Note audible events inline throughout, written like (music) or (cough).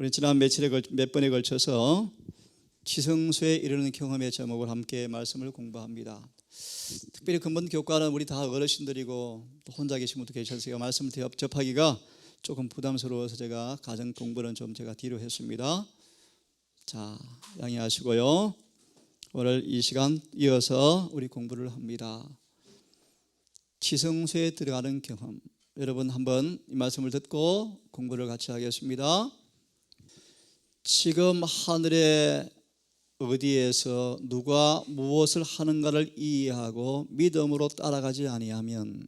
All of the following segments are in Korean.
우리 지난 며칠에 걸, 몇 번에 걸쳐서 지성소에 이르는 경험의 제목을 함께 말씀을 공부합니다. 특별히 근본 교과는 우리 다 어르신들이고 또 혼자 계신 분도 계셔서 말씀을 접하기가 조금 부담스러워서 제가 가정 공부는 좀 제가 뒤로 했습니다. 자, 양해하시고요. 오늘 이 시간 이어서 우리 공부를 합니다. 지성소에 들어가는 경험. 여러분 한번 이 말씀을 듣고 공부를 같이 하겠습니다. 지금 하늘의 어디에서 누가 무엇을 하는가를 이해하고 믿음으로 따라가지 아니하면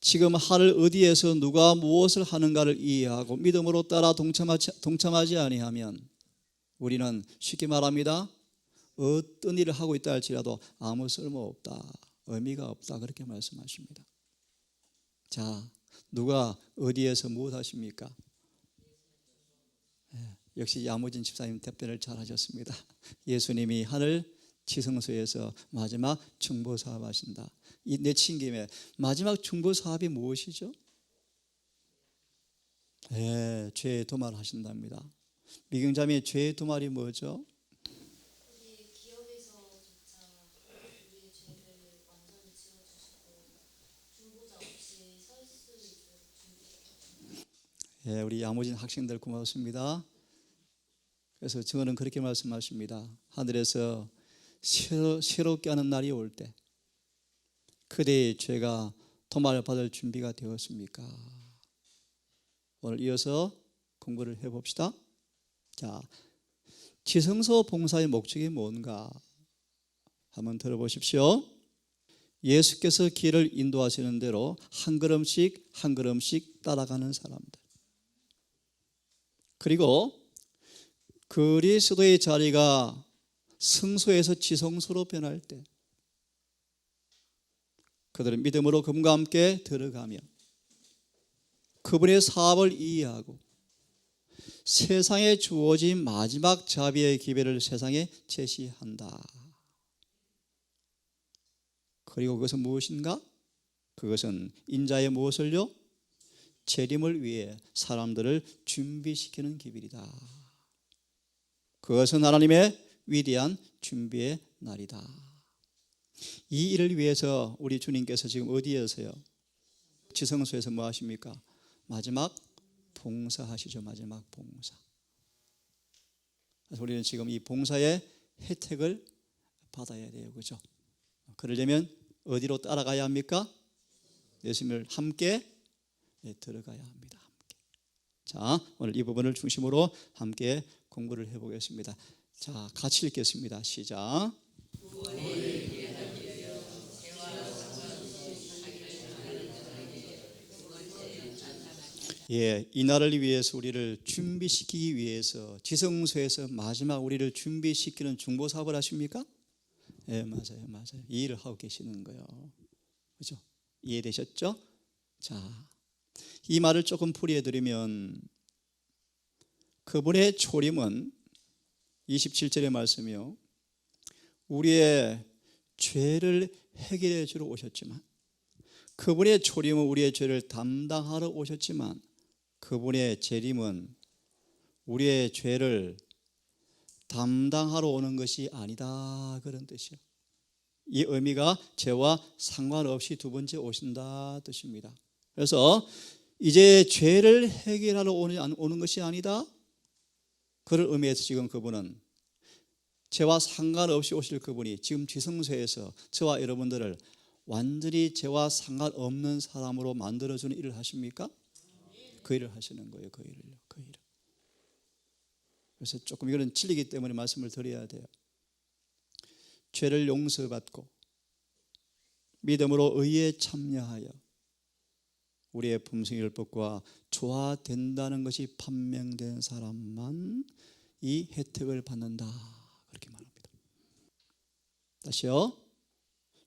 지금 하늘 어디에서 누가 무엇을 하는가를 이해하고 믿음으로 따라 동참하지, 동참하지 아니하면 우리는 쉽게 말합니다. 어떤 일을 하고 있다 할지라도 아무 쓸모 없다. 의미가 없다. 그렇게 말씀하십니다. 자, 누가 어디에서 무엇 하십니까? 예, 역시 야무진 집사님 답변을 잘 하셨습니다. 예수님이 하늘 지성소에서 마지막 중보 사업 하신다. 이 내친 김에 마지막 중보 사업이 무엇이죠? 예, 죄 도말 하신답니다. 미경자매 죄 도말이 뭐죠? 우리 기업에서조차 우리의 죄를 완전히 지워주시고 중보자 없이 설 수 있도록 준비해 예, 우리 야무진 학생들 고맙습니다. 그래서 저는 그렇게 말씀하십니다. 하늘에서 새로, 새롭게 하는 날이 올 때, 그대의 죄가 도말을 받을 준비가 되었습니까? 오늘 이어서 공부를 해봅시다. 자, 지성소 봉사의 목적이 뭔가 한번 들어보십시오. 예수께서 길을 인도하시는 대로 한 걸음씩 한 걸음씩 따라가는 사람들. 그리고 그리스도의 자리가 성소에서 지성소로 변할 때 그들은 믿음으로 그분과 함께 들어가며 그분의 사업을 이해하고 세상에 주어진 마지막 자비의 기회를 세상에 제시한다. 그리고 그것은 무엇인가? 그것은 인자의 무엇을요? 재림을 위해 사람들을 준비시키는 기별이다. 그것은 하나님의 위대한 준비의 날이다. 이 일을 위해서 우리 주님께서 지금 어디에서요? 지성소에서 뭐 하십니까? 마지막 봉사하시죠. 마지막 봉사. 그래서 우리는 지금 이 봉사의 혜택을 받아야 돼요. 그죠? 그러려면 어디로 따라가야 합니까? 예수님을 함께 네, 들어가야 합니다. 함께. 자, 오늘 이 부분을 중심으로 함께 공부를 해보겠습니다. 자, 같이 읽겠습니다. 시작. 예, 이 날을 위해서 우리를 준비시키기 위해서 지성소에서 마지막 우리를 준비시키는 중보 사업을 하십니까? 예, 맞아요, 맞아요. 이 일을 하고 계시는 거예요. 그죠? 이해되셨죠? 자, 이 말을 조금 풀이해드리면 그분의 초림은 27절의 말씀이요. 우리의 죄를 해결해 주러 오셨지만 그분의 초림은 우리의 죄를 담당하러 오셨지만 그분의 재림은 우리의 죄를 담당하러 오는 것이 아니다 그런 뜻이요. 이 의미가 죄와 상관없이 두 번째 오신다 뜻입니다. 그래서 이제 죄를 해결하러 오는, 것이 아니다. 그를 의미해서 지금 그분은 죄와 상관없이 오실 그분이 지금 지성소에서 저와 여러분들을 완전히 죄와 상관없는 사람으로 만들어주는 일을 하십니까? 그 일을 하시는 거예요. 그 일을. 그 일을. 그래서 조금 이거는 진리기 때문에 말씀을 드려야 돼요. 죄를 용서받고 믿음으로 의에 참여하여 우리의 품성율법과 조화된다는 것이 판명된 사람만 이 혜택을 받는다. 그렇게 말합니다. 다시요.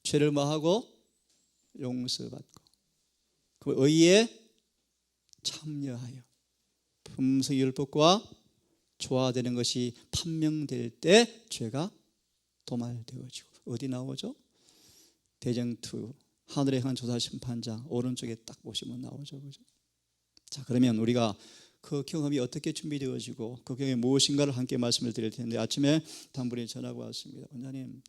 죄를 뭐하고 용서받고 그 의에 참여하여 품성율법과 조화되는 것이 판명될 때 죄가 도말되어지고 어디 나오죠? 대정투 하늘의 향한 조사 심판장 오른쪽에 딱 보시면 나오죠, 그죠? 자 그러면 우리가 그 경험이 어떻게 준비되어지고 그 경험이 무엇인가를 함께 말씀을 드릴 텐데 아침에 단분이 전하고 왔습니다. 원장님,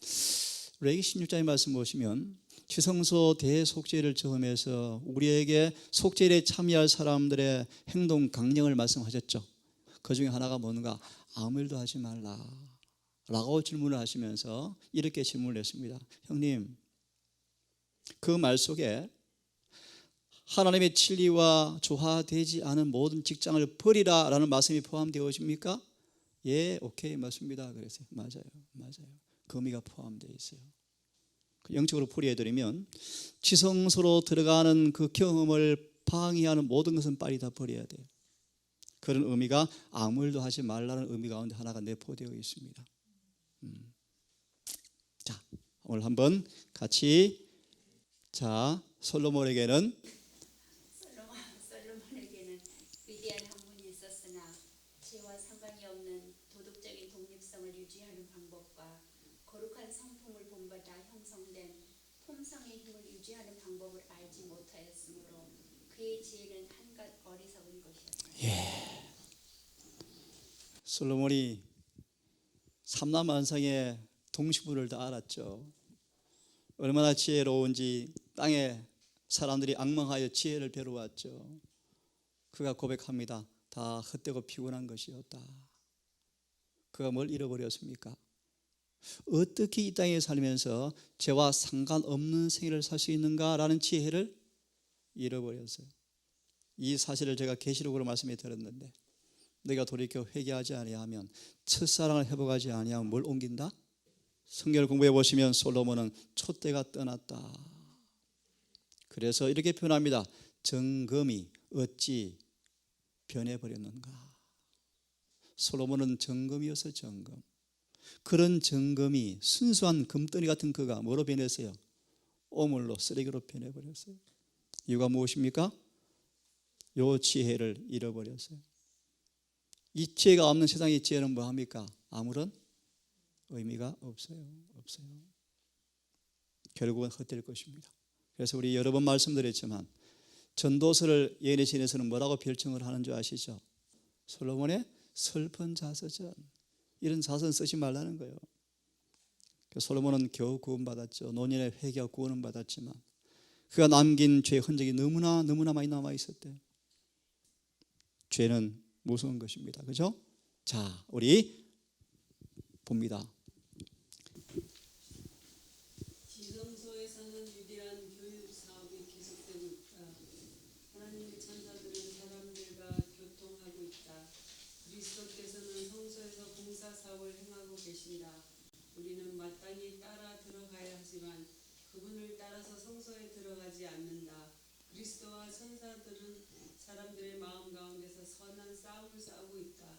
레기 16장의 말씀 보시면 지성소 대속죄를 처음해서 우리에게 속죄에 참여할 사람들의 행동 강령을 말씀하셨죠. 그 중에 하나가 뭔가 아무 일도 하지 말라. 라고 질문을 하시면서 이렇게 질문을 했습니다. 형님, 그 말 속에 하나님의 진리와 조화되지 않은 모든 직장을 버리라 라는 말씀이 포함되어 있습니까? 예, 오케이, 맞습니다. 그래서 맞아요, 맞아요. 그 의미가 포함되어 있어요. 그 영적으로 풀이해드리면 지성소로 들어가는 그 경험을 방해하는 모든 것은 빨리 다 버려야 돼요. 그런 의미가 아무 일도 하지 말라는 의미 가운데 하나가 내포되어 있습니다. 음. 자, 오늘 한번 같이 자 솔로몬에게는 솔로몬, 솔로몬에게는 위대한 학문이 있었으나 죄와 상관이 없는 도덕적인 독립성을 유지하는 방법과 거룩한 성품을 본받아 형성된 품성의 힘을 유지하는 방법을 알지 못하였으므로 그의 지혜는 한갓 어리석은 것이었다. 솔로몬이 삼남만상의 동시부를 다 알았죠. 얼마나 지혜로운지 땅에 사람들이 악망하여 지혜를 배워왔죠. 그가 고백합니다. 다 헛되고 피곤한 것이었다. 그가 뭘 잃어버렸습니까? 어떻게 이 땅에 살면서 죄와 상관없는 생애를 살 수 있는가라는 지혜를 잃어버렸어요. 이 사실을 제가 계시록으로 말씀해 드렸는데 내가 돌이켜 회개하지 아니하면 첫사랑을 회복하지 아니하면 뭘 옮긴다? 성경을 공부해 보시면 솔로몬은 촛대가 떠났다. 그래서 이렇게 표현합니다. 정금이 어찌 변해 버렸는가? 솔로몬은 정금이어서 정금. 그런 정금이 순수한 금덩이 같은 그가 뭐로 변했어요? 오물로 쓰레기로 변해 버렸어요. 이유가 무엇입니까? 요 지혜를 잃어버렸어요. 이 지혜가 없는 세상의 지혜는 뭐 합니까? 아무런 의미가 없어요. 없어요. 결국은 헛될 것입니다. 그래서 우리 여러 번 말씀드렸지만 전도서를 예언의 신에서는 뭐라고 별칭을 하는 줄 아시죠? 솔로몬의 슬픈 자서전. 이런 자서전 쓰지 말라는 거예요. 그 솔로몬은 겨우 구원받았죠. 노년에 회개하고 구원은 받았지만 그가 남긴 죄 흔적이 너무나 너무나 많이 남아 있었대요. 죄는 무서운 것입니다. 그죠? 자, 우리 봅니다. 지성소에서는 위대한 교육 사업이 계속되고 있다. 하나님의 천사들은 사람들과 교통하고 있다. 그리스도께서는 성소에서 봉사 사업을 행하고 계신다. 우리는 마땅히 따라 들어가야 하지만 그분을 따라서 성소에 들어가지 않는다. 천사들은 사람들의 마음 가운데서 선한 싸움을 싸우고 있다.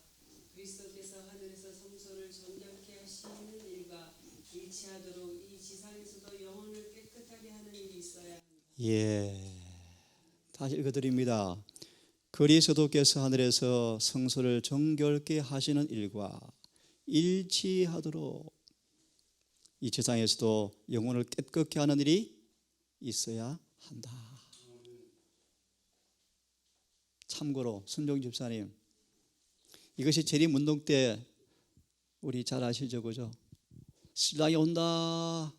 그리스도께서 하늘에서 성소를 정결케 하시는 일과 일치하도록 이 지상에서도 영혼을 깨끗하게 하는 일이 있어야 한다. 예. 다시 읽어드립니다. 그리스도께서 하늘에서 성소를 정결케 하시는 일과 일치하도록 이 세상에서도 영혼을 깨끗게 하는 일이 있어야 한다. 참고로 순종 집사님 이것이 재림 운동 때 우리 잘 아시죠, 그죠? 신랑이 온다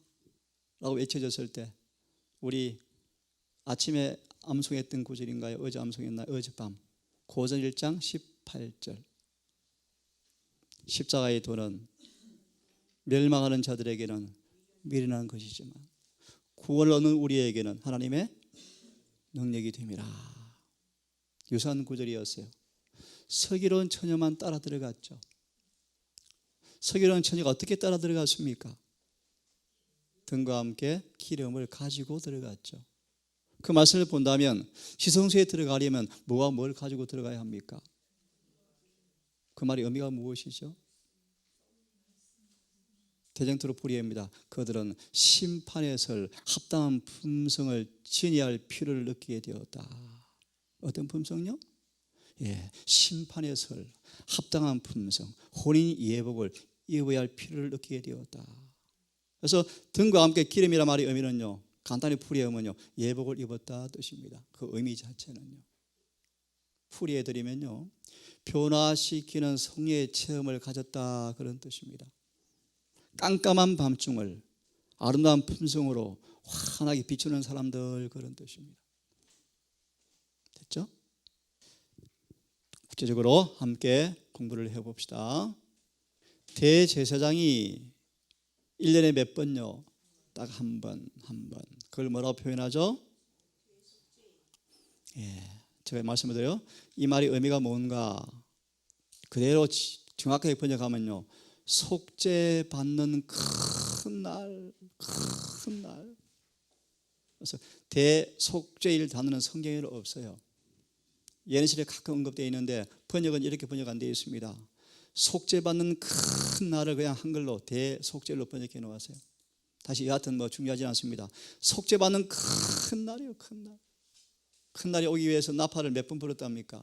라고 외쳐졌을 때 우리 아침에 암송했던 구절인가요? 어제 암송했나? 어젯밤 고전 1장 18절 십자가의 도는 멸망하는 자들에게는 미련한 것이지만 구원을 얻는 우리에게는 하나님의 능력이 됨이라 유사한 구절이었어요 서기로운 처녀만 따라 들어갔죠 서기로운 처녀가 어떻게 따라 들어갔습니까? 등과 함께 기름을 가지고 들어갔죠 그 말씀을 본다면 시성소에 들어가려면 뭐와 뭘 가지고 들어가야 합니까? 그 말의 의미가 무엇이죠? 대정토로 불이입니다. 그들은 심판의 설 합당한 품성을 지니할 필요를 느끼게 되었다. 어떤 품성요? 예, 심판의 설 합당한 품성, 혼인 예복을 입어야 할 필요를 느끼게 되었다. 그래서 등과 함께 기름이라 말의 의미는요. 간단히 풀이하면요 예복을 입었다 뜻입니다. 그 의미 자체는요. 풀이해 드리면요. 변화시키는 성의 체험을 가졌다 그런 뜻입니다. 깜깜한 밤중을 아름다운 품성으로 환하게 비추는 사람들 그런 뜻입니다. 됐죠? 구체적으로 함께 공부를 해 봅시다. 대제사장이 1년에 몇 번요? 딱 한 번, 한 번. 그걸 뭐라고 표현하죠? 예. 제가 말씀드려요. 이 말이 의미가 뭔가 그대로 지- 정확하게 번역하면요. 속죄 받는 큰 날, 큰 날. 그래서 대속죄일 단어는 성경에 없어요. 예언실에 가끔 언급되어 있는데 번역은 이렇게 번역 안 되어 있습니다. 속죄 받는 큰 날을 그냥 한글로 대속죄로 번역해 놓았어요. 다시 여하튼 뭐 중요하지 않습니다. 속죄 받는 큰 날이요, 큰 날. 큰 날이 오기 위해서 나팔을 몇 번 불렀답니까?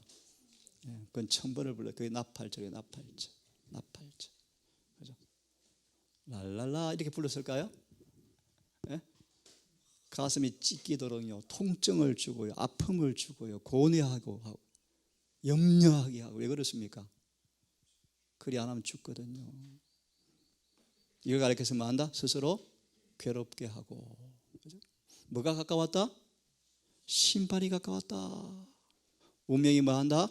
예, 그건 천 번을 불러. 그게 나팔절이에요, 나팔절, 나팔절. 그죠? 랄랄라 이렇게 불렀을까요? 예? 가슴이 찢기도록요, 통증을 주고요, 아픔을 주고요, 고뇌하고 하고, 염려하게 하고 왜 그렇습니까? 그리 안 하면 죽거든요. 이걸 가르쳐서 뭐 한다? 스스로 괴롭게 하고. 그죠? 뭐가 가까웠다? 심판이 가까웠다. 운명이 뭐 한다?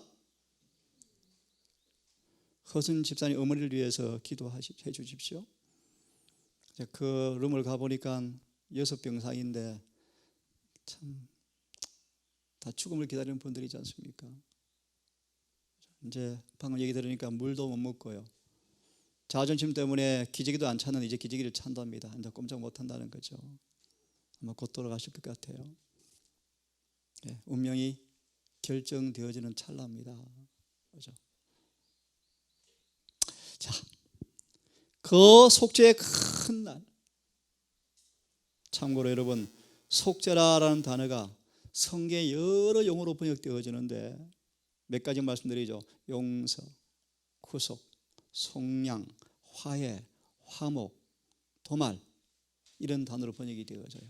허순 집사님 어머니를 위해서 기도해 주십시오. 그 룸을 가보니까 여섯 병상인데 참 다 죽음을 기다리는 분들이지 않습니까? 이제 방금 얘기 들으니까 물도 못 먹고요. 자존심 때문에 기저귀도 안 찾는 이제 기저귀를 찬답니다. 이제 꼼짝 못 한다는 거죠. 아마 곧 돌아가실 것 같아요. 예, 운명이 결정되어지는 찰나입니다. 그죠? 자, 그 속죄의 큰 날. 참고로 여러분, 속죄라라는 단어가 성경의 여러 용어로 번역되어지는데 몇 가지 말씀드리죠. 용서, 구속, 속량, 화해, 화목, 도말 이런 단어로 번역이 되어져요.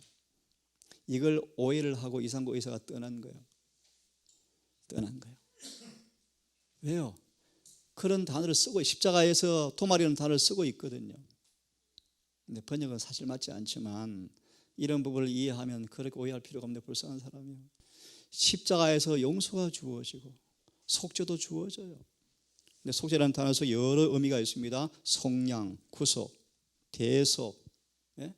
이걸 오해를 하고 이상구 의사가 떠난 거예요. 떠난 거예요. 왜요? 그런 단어를 쓰고 십자가에서 도말이라는 단어를 쓰고 있거든요. 근데 번역은 사실 맞지 않지만 이런 부분을 이해하면 그렇게 오해할 필요가 없는데 불쌍한 사람이요. 십자가에서 용서가 주어지고 속죄도 주어져요. 근데 속죄라는 단어에서 여러 의미가 있습니다. 속량, 구속, 대속, 예?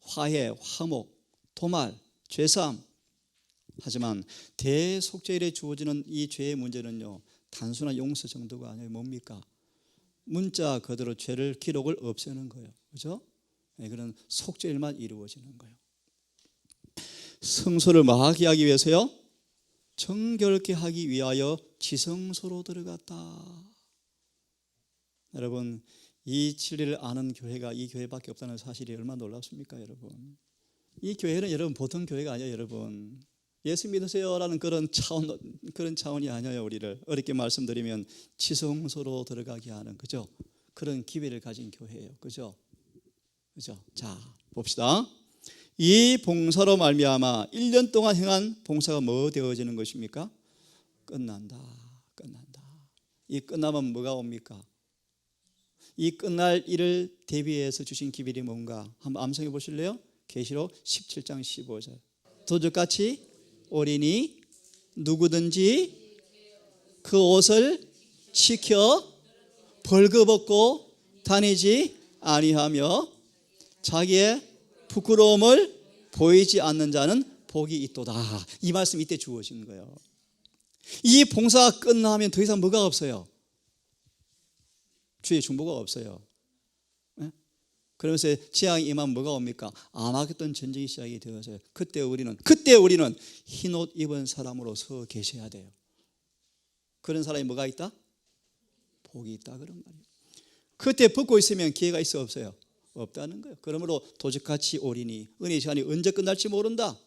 화해, 화목, 도말, 죄삼. 하지만 대속죄일에 주어지는 이 죄의 문제는요. 단순한 용서 정도가 아니에요. 뭡니까? 문자 그대로 죄를 기록을 없애는 거예요. 그죠? 네, 그런 속죄일만 이루어지는 거예요. 성소를 마하게 하기 위해서요. 정결케 하기 위하여 지성소로 들어갔다. 여러분 이 진리를 아는 교회가 이 교회밖에 없다는 사실이 얼마나 놀랍습니까, 여러분? 이 교회는 여러분 보통 교회가 아니에요, 여러분. 예수 믿으세요라는 그런 차원 그런 차원이 아니에요, 우리를 어렵게 말씀드리면 지성소로 들어가게 하는 그죠? 그런 기회를 가진 교회예요, 그죠? 그죠? 자 봅시다. 이 봉사로 말미암아 1년 동안 행한 봉사가 뭐 되어지는 것입니까? 끝난다. 끝난다. 이 끝나면 뭐가 옵니까? 이 끝날 일을 대비해서 주신 기별이 뭔가 한번 암송해 보실래요? 계시록 17장 15절. 도적같이 어린이 누구든지 그 옷을 지켜 벌거벗고 다니지 아니하며 자기의 부끄러움을 보이지 않는 자는 복이 있도다. 이 말씀 이때 주어진 거예요. 이 봉사가 끝나면 더 이상 뭐가 없어요? 주의 중보가 없어요. 예? 그러면서 지향이 임하면 뭐가 옵니까? 아마겟돈 전쟁이 시작이 되어서요. 그때 우리는 그때 우리는 흰 옷 입은 사람으로 서 계셔야 돼요. 그런 사람이 뭐가 있다? 복이 있다 그런 말이에요. 그때 벗고 있으면 기회가 있어 없어요? 없다는 거예요. 그러므로 도적같이 오리니 은혜 시간이 언제 끝날지 모른다.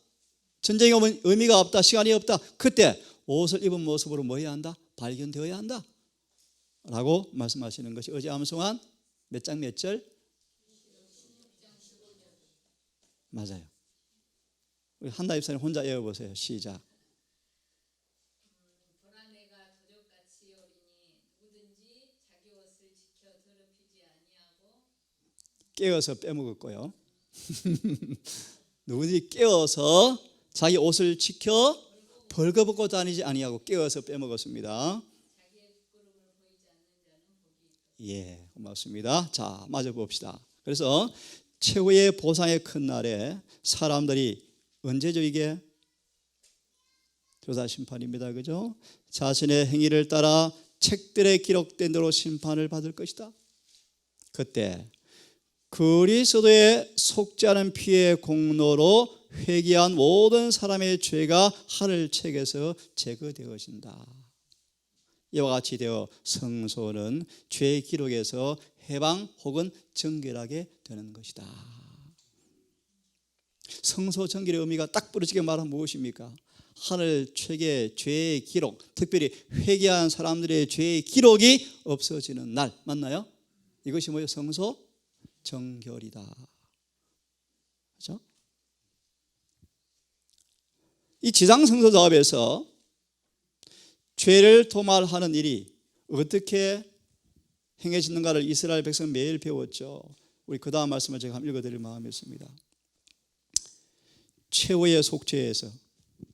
전쟁이 오면 의미가 없다. 시간이 없다. 그때 옷을 입은 모습으로 뭐 해야 한다? 발견되어야 한다. 라고 말씀하시는 것이 어제 암송한 몇 장 몇 절? 맞아요. 한나 입사님 혼자 외워보세요. 시작. 보라 내가 깨어서 빼먹었고요. (laughs) 누구든지 깨어서 자기 옷을 지켜 벌거벗고 다니지 아니하고 깨어서 빼먹었습니다. 예, 고맙습니다. 자, 마저 봅시다. 그래서 최후의 보상의 큰 날에 사람들이 언제죠 이게? 조사 심판입니다. 그죠? 자신의 행위를 따라 책들에 기록된 대로 심판을 받을 것이다. 그때 그리스도의 속지 않은 피의 공로로 회개한 모든 사람의 죄가 하늘 책에서 제거되어진다. 이와 같이 되어 성소는 죄 기록에서 해방 혹은 정결하게 되는 것이다. 성소 정결의 의미가 딱 부러지게 말하면 무엇입니까? 하늘 최계 죄의 기록, 특별히 회개한 사람들의 죄의 기록이 없어지는 날 맞나요? 이것이 뭐예요? 성소 정결이다. 그렇죠? 이 지상 성소 작업에서 죄를 도말하는 일이 어떻게 행해지는가를 이스라엘 백성 매일 배웠죠. 우리 그 다음 말씀을 제가 한번 읽어드릴 마음이 있습니다. 최후의 속죄에서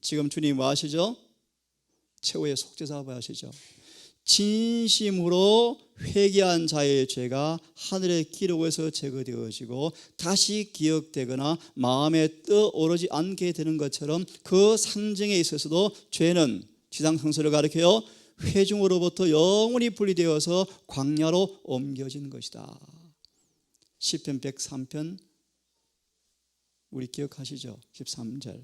지금 주님 뭐 하시죠? 최후의 속죄 작업을 하시죠. 진심으로 회개한 자의 죄가 하늘의 기록에서 제거되어지고 다시 기억되거나 마음에 떠오르지 않게 되는 것처럼 그 상징에 있어서도 죄는 지상 성소를 가리켜요 회중으로부터 영원히 분리되어서 광야로 옮겨진 것이다. 시편 103편 우리 기억하시죠? 13절.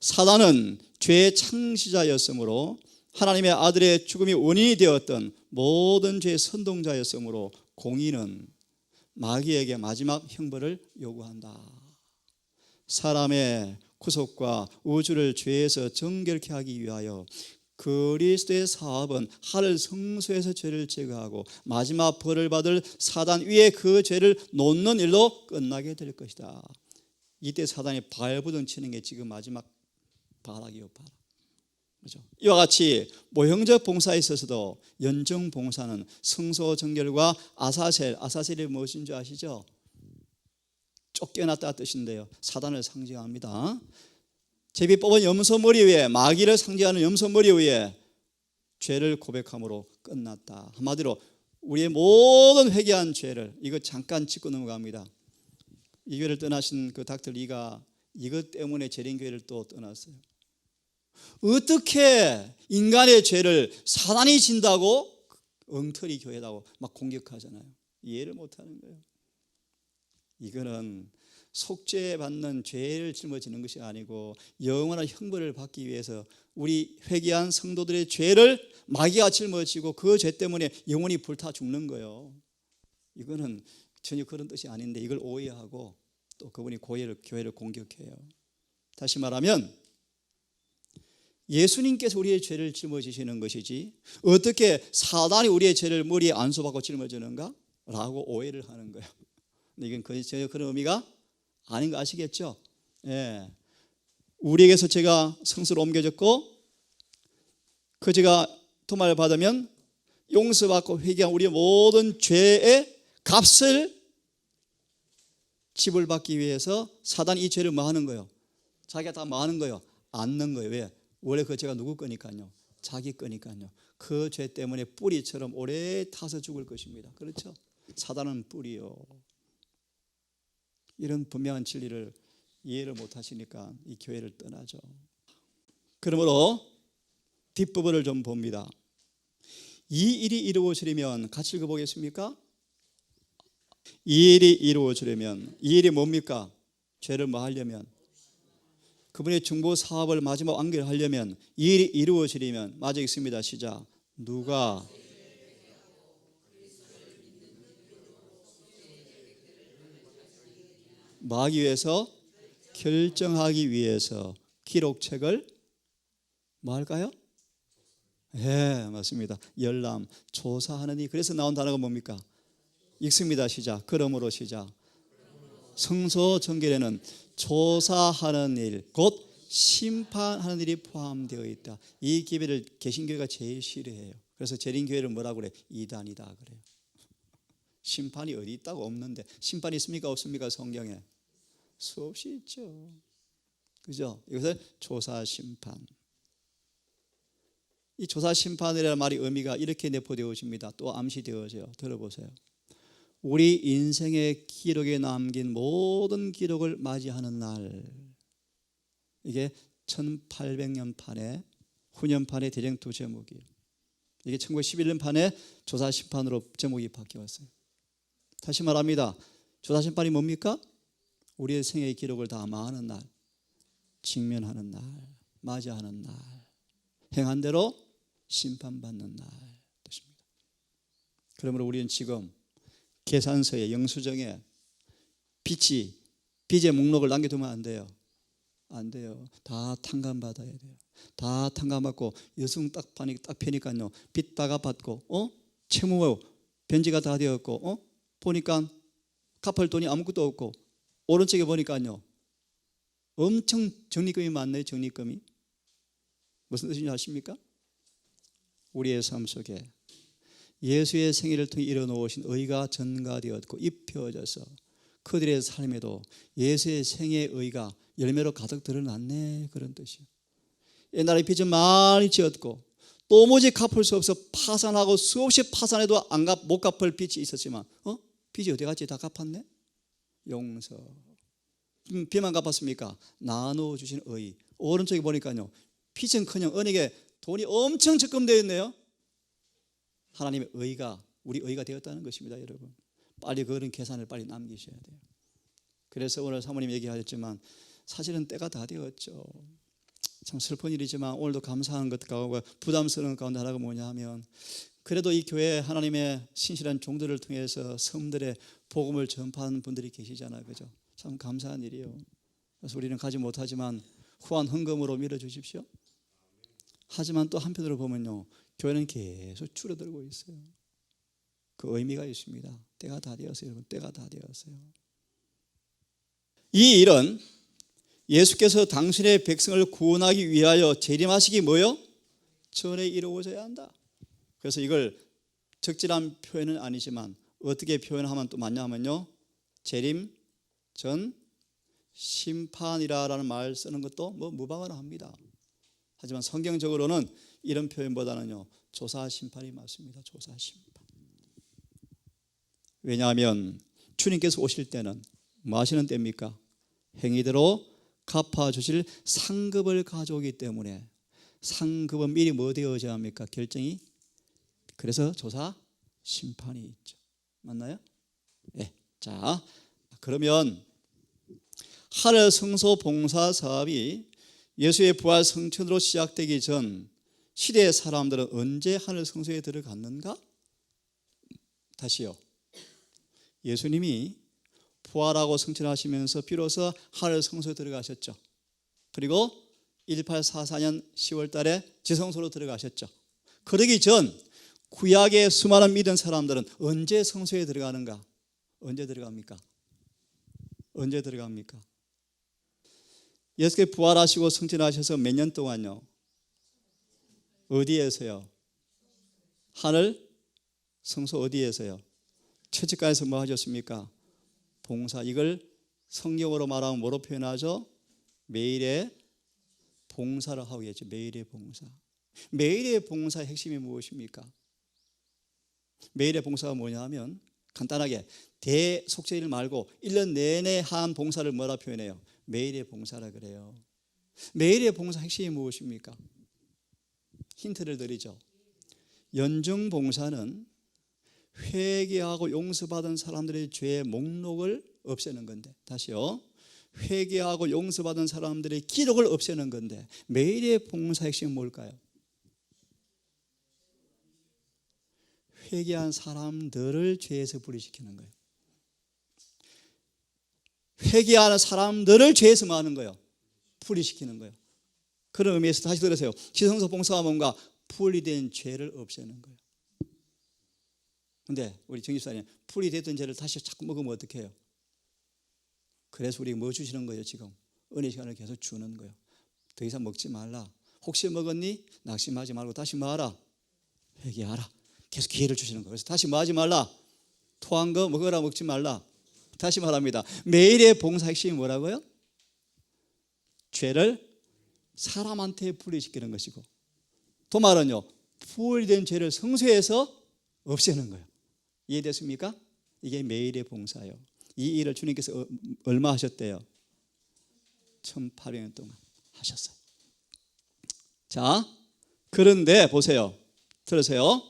사단은 죄의 창시자였으므로 하나님의 아들의 죽음이 원인이 되었던 모든 죄의 선동자였으므로 공의는 마귀에게 마지막 형벌을 요구한다. 사람의 구속과 우주를 죄에서 정결케 하기 위하여 그리스도의 사업은 하늘 성소에서 죄를 제거하고 마지막 벌을 받을 사단 위에 그 죄를 놓는 일로 끝나게 될 것이다. 이때 사단이 발부둥 치는 게 지금 마지막 바락이요 바락. 이와 같이 모형적 봉사에 있어서도 연정 봉사는 성소 정결과 아사셀, 아사셀이 무엇인 줄 아시죠? 쫓겨났다 뜻인데요. 사단을 상징합니다. 제비 뽑은 염소 머리 위에 마귀를 상징하는 염소 머리 위에 죄를 고백함으로 끝났다. 한마디로 우리의 모든 회개한 죄를 이거 잠깐 짚고 넘어갑니다. 이 교회를 떠나신 그 닥터 리가 이것 때문에 재림 교회를 또 떠났어요. 어떻게 인간의 죄를 사단이 진다고 엉터리 교회라고 막 공격하잖아요. 이해를 못하는 거예요. 이거는 속죄받는 죄를 짊어지는 것이 아니고 영원한 형벌을 받기 위해서 우리 회개한 성도들의 죄를 마귀가 짊어지고 그 죄 때문에 영원히 불타 죽는 거예요. 이거는 전혀 그런 뜻이 아닌데 이걸 오해하고 또 그분이 고해를 교회를 공격해요. 다시 말하면 예수님께서 우리의 죄를 짊어지시는 것이지 어떻게 사단이 우리의 죄를 머리에 안수받고 짊어지는가? 라고 오해를 하는 거예요. 이건 전혀 그런 의미가 아닌 거 아시겠죠? 예. 우리에게서 죄가 성수로 옮겨졌고 그 죄가 토말을 받으면 용서받고 회개한 우리의 모든 죄의 값을 지불받기 위해서 사단이 이 죄를 뭐 하는 거예요? 자기가 다 뭐 하는 거예요? 안는 거예요. 왜? 원래 그 죄가 누구 거니까요. 자기 거니까요. 그 죄 때문에 뿌리처럼 오래 타서 죽을 것입니다. 그렇죠? 사단은 뿌리요. 이런 분명한 진리를 이해를 못 하시니까 이 교회를 떠나죠. 그러므로 뒷부분을 좀 봅니다. 이 일이 이루어지려면 같이 읽어보겠습니까? 이 일이 이루어지려면 이 일이 뭡니까? 죄를 뭐 하려면 그분의 중보 사업을 마지막 완결하려면 이 일이 이루어지려면 맞아 있습니다. 시작. 누가 마기 위해서 결정하기 위해서 기록책을 뭐 할까요? 예, 맞습니다. 열람, 조사하느니 그래서 나온 단어가 뭡니까? 읽습니다. 시작. 그러므로 시작. 성소 정결에는 조사하는 일, 곧 심판하는 일이 포함되어 있다. 이 기회를 개신교회가 제일 싫어해요. 그래서 재림교회를 뭐라고 그래? 이단이다 그래요. 심판이 어디 있다고 없는데 심판이 있습니까 없습니까 성경에 수없이 있죠. 그죠? 이것을 조사 심판. 이 조사 심판이라는 말이 의미가 이렇게 내포되어집니다. 또 암시되어져요. 들어보세요. 우리 인생의 기록에 남긴 모든 기록을 맞이하는 날. 이게 1800년 판에 후년판의 대쟁투 제목이에요. 이게 1911년 판에 조사 심판으로 제목이 바뀌었어요. 다시 말합니다. 조사 심판이 뭡니까? 우리의 생애의 기록을 다 마하는 날, 직면하는 날, 맞이하는 날, 행한 대로 심판받는 날 뜻입니다. 그러므로 우리는 지금 계산서에 영수증에 빚이 빚의 목록을 남겨두면 안 돼요. 안 돼요. 다 탕감 받아야 돼요. 다 탕감 받고 여승 딱 파니 딱 펴니까요. 빚 다가 받고 어 채무 변지가 다 되었고 어 보니까 갚을 돈이 아무것도 없고 오른쪽에 보니까요. 엄청 적립금이 많네요. 적립금이 무슨 뜻인지 아십니까? 우리의 삶 속에 예수의 생애를 통해 이뤄놓으신 의가 전가되었고 입혀져서 그들의 삶에도 예수의 생애의 의가 열매로 가득 드러났네 그런 뜻이에요. 옛날에 빚을 많이 지었고 도무지 갚을 수 없어 파산하고 수없이 파산해도 안 갚, 못 갚을 빚이 있었지만 어? 빚이 어디 갔지? 다 갚았네? 용서 음, 빚만 갚았습니까? 나눠주신 의 오른쪽에 보니까요 빚은 커녕 은행에 돈이 엄청 적금되어 있네요 하나님의 의가 우리 의가 되었다는 것입니다 여러분. 빨리 그런 계산을 빨리 남기셔야 돼요. 그래서 오늘 사모님 얘기하셨지만 사실은 때가 다 되었죠. 참 슬픈 일이지만 오늘도 감사한 것 가운데 부담스러운 가운데 하나가 뭐냐 하면 그래도 이 교회 하나님의 신실한 종들을 통해서 성들의 복음을 전파하는 분들이 계시잖아요. 그죠? 참 감사한 일이에요. 그래서 우리는 가지 못하지만 후한 헌금으로 밀어 주십시오. 하지만 또 한편으로 보면요 교회는 계속 줄어들고 있어요 그 의미가 있습니다 때가 다 되었어요 여러분 때가 다 되었어요 이 일은 예수께서 당신의 백성을 구원하기 위하여 재림하시기 뭐요? 전에 이루어져야 한다. 그래서 이걸 적절한 표현은 아니지만 어떻게 표현하면 또 맞냐면요. 재림 전 심판이라라는 말 쓰는 것도 뭐 무방을 합니다. 하지만 성경적으로는 이런 표현보다는요. 조사 심판이 맞습니다. 조사 심판. 왜냐하면 주님께서 오실 때는 뭐 하시는 때입니까? 행위대로 갚아주실 상급을 가져오기 때문에 상급은 미리 뭐 되어져야 합니까? 결정이 그래서 조사 심판이 있죠. 맞나요? 네. 자, 그러면 하늘 성소 봉사 사업이 예수의 부활 성천으로 시작되기 전 시대의 사람들은 언제 하늘 성소에 들어갔는가? 다시요. 예수님이 부활하고 성천하시면서 비로소 하늘 성소에 들어가셨죠. 그리고 1844년 10월 달에 지성소로 들어가셨죠. 그러기 전 구약의 수많은 믿은 사람들은 언제 성소에 들어가는가? 언제 들어갑니까? 언제 들어갑니까? 예수께 부활하시고 성천하셔서 몇 년 동안요? 어디에서요? 하늘 성소 어디에서요? 최측가에서 뭐 하셨습니까? 봉사 이걸 성경으로 말하면 뭐로 표현하죠? 매일의 봉사를 하고 계죠. 매일의 봉사. 매일의 봉사의 핵심이 무엇입니까? 매일의 봉사가 뭐냐 하면 간단하게 대속죄일 말고 1년 내내 한 봉사를 뭐라 표현해요? 매일의 봉사라 그래요. 매일의 봉사 핵심이 무엇입니까? 힌트를 드리죠. 연중 봉사는 회개하고 용서받은 사람들의 죄의 목록을 없애는 건데 다시요. 회개하고 용서받은 사람들의 기록을 없애는 건데 매일의 봉사 핵심은 뭘까요? 회개한 사람들을 죄에서 분리시키는 거예요. 회개하는 사람들을 죄에서 뭐하는 거예요? 분리시키는 거예요. 그런 의미에서 다시 들으세요. 지성소 봉사가 뭔가 분리된 죄를 없애는 거예요. 근데 우리 정집사님 풀이 됐던 죄를 다시 자꾸 먹으면 어떻게 해요? 그래서 우리 뭐 주시는 거예요 지금? 은혜 시간을 계속 주는 거예요. 더 이상 먹지 말라. 혹시 먹었니? 낙심하지 말고 다시 뭐하라? 회개하라. 계속 기회를 주시는 거예요. 그래서 다시 뭐 하지 말라? 토한 거 먹어라 먹지 말라. 다시 말합니다. 매일의 봉사 핵심이 뭐라고요? 죄를 사람한테 분리시키는 것이고 또 말은요 부활된 죄를 성소에서 없애는 거예요. 이해됐습니까? 이게 매일의 봉사예요. 이 일을 주님께서 어- 얼마 하셨대요? 1800년 동안 하셨어요. 자, 그런데 보세요. 들으세요.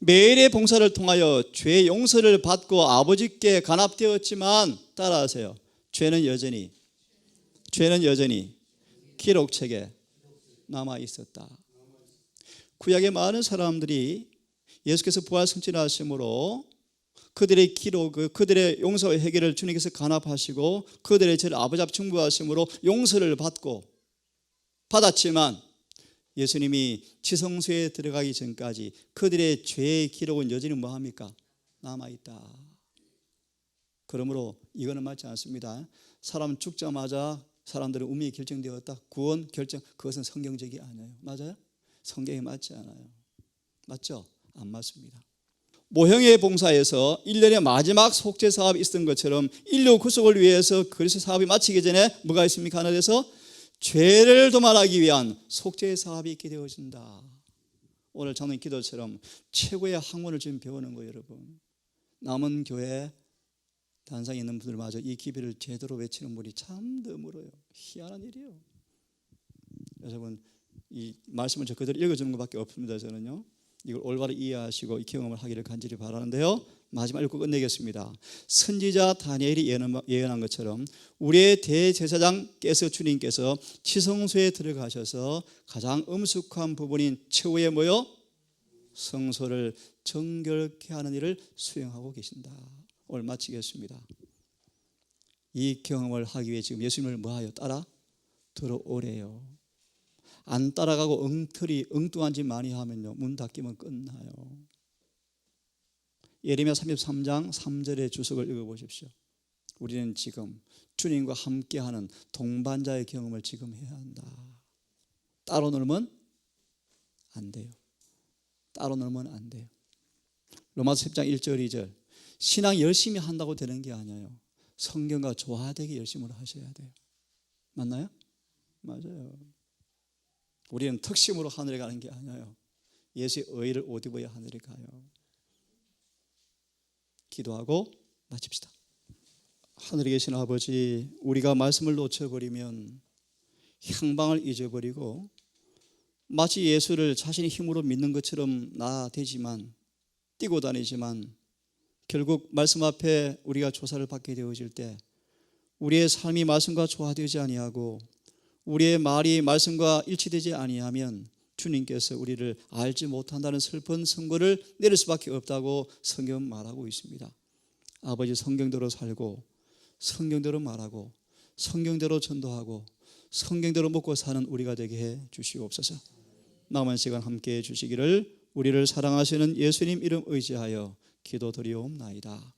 매일의 봉사를 통하여 죄 용서를 받고 아버지께 간합되었지만 따라하세요. 죄는 여전히 죄는 여전히 기록책에 남아 있었다. 구약의 많은 사람들이 예수께서 부활 승진하심으로 그들의 기록, 그 그들의 용서와 해결을 주님께서 간합하시고 그들의 죄를 아버지 앞 증부하심으로 용서를 받고 받았지만 예수님이 지성소에 들어가기 전까지 그들의 죄의 기록은 여전히 뭐합니까? 남아있다. 그러므로 이거는 맞지 않습니다. 사람 죽자마자 사람들의 운명이 결정되었다. 구원 결정 그것은 성경적이 아니에요. 맞아요? 성경에 맞지 않아요. 맞죠? 안 맞습니다. 모형의 봉사에서 1년의 마지막 속죄 사업이 있었던 것처럼 인류 구속을 위해서 그리스도 사업이 마치기 전에 뭐가 있습니까? 하늘에서 죄를 도말하기 위한 속죄 사업이 있게 되어진다. 오늘 저는 기도처럼 최고의 학문을 지금 배우는 거예요, 여러분. 남은 교회 단상에 있는 분들마저 이 기비를 제대로 외치는 분이 참 드물어요. 희한한 일이에요. 여러분 이 말씀을 저 그대로 읽어주는 것밖에 없습니다. 저는요. 이걸 올바로 이해하시고 이 경험을 하기를 간절히 바라는데요. 마지막 읽고 끝내겠습니다. 선지자 다니엘이 예언- 예언한 것처럼 우리의 대제사장께서 주님께서 지성소에 들어가셔서 가장 엄숙한 부분인 최후의 뭐요? 성소를 정결케 하는 일을 수행하고 계신다. 오늘 마치겠습니다. 이 경험을 하기 위해 지금 예수님을 뭐하여 따라 들어오래요. 안 따라가고 엉터리 엉뚱한 짓 많이 하면요 문 닫히면 끝나요. 예레미야 33장 3절의 주석을 읽어보십시오. 우리는 지금 주님과 함께하는 동반자의 경험을 지금 해야 한다. 따로 놀면 안 돼요. 따로 놀면 안 돼요. 로마서 10장 1절 2절 신앙 열심히 한다고 되는 게 아니에요. 성경과 조화되게 열심히 하셔야 돼요. 맞나요? 맞아요. 우리는 특심으로 하늘에 가는 게 아니에요. 예수의 의를 옷 입어야 하늘에 가요. 기도하고 마칩시다. 하늘에 계신 아버지, 우리가 말씀을 놓쳐버리면 향방을 잊어버리고 마치 예수를 자신의 힘으로 믿는 것처럼 나 되지만 뛰고 다니지만 결국 말씀 앞에 우리가 조사를 받게 되어질 때 우리의 삶이 말씀과 조화되지 아니하고 우리의 말이 말씀과 일치되지 아니하면 주님께서 우리를 알지 못한다는 슬픈 선고를 내릴 수밖에 없다고 성경은 말하고 있습니다. 아버지 성경대로 살고 성경대로 말하고 성경대로 전도하고 성경대로 먹고 사는 우리가 되게 해 주시옵소서. 남은 시간 함께 해 주시기를 우리를 사랑하시는 예수님 이름 의지하여 기도드리옵나이다.